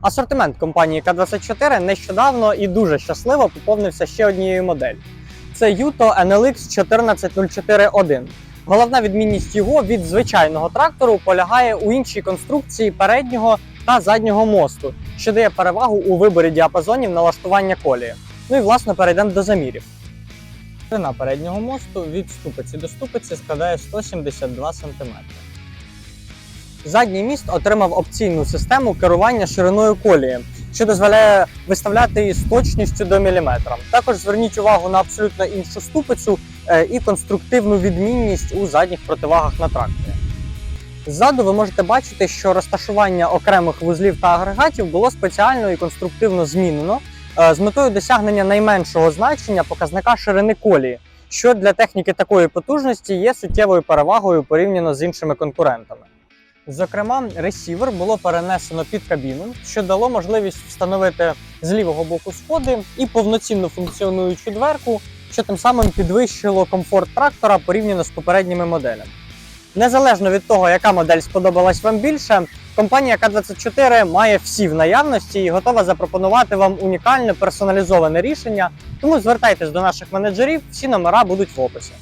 Асортимент компанії К24 нещодавно і дуже щасливо поповнився ще однією моделлю. Це Yuto NLX 14041. Головна відмінність його від звичайного трактору полягає у іншій конструкції переднього та заднього мосту, що дає перевагу у виборі діапазонів налаштування колії. Ну і власне перейдемо до замірів. Ширина переднього мосту від ступиці до ступиці складає 172 см. Задній міст отримав опційну систему керування шириною колії, що дозволяє виставляти її з точністю до міліметра. Також зверніть увагу на абсолютно іншу ступицю е, і конструктивну відмінність у задніх противагах на тракторі. Ззаду ви можете бачити, що розташування окремих вузлів та агрегатів було спеціально і конструктивно змінено е, з метою досягнення найменшого значення показника ширини колії, що для техніки такої потужності є суттєвою перевагою порівняно з іншими конкурентами. Зокрема, ресівер було перенесено під кабіну, що дало можливість встановити з лівого боку сходи і повноцінно функціонуючу дверку, що тим самим підвищило комфорт трактора порівняно з попередніми моделями. Незалежно від того, яка модель сподобалась вам більше, компанія К24 має всі в наявності і готова запропонувати вам унікальне персоналізоване рішення. Тому звертайтесь до наших менеджерів, всі номера будуть в описі.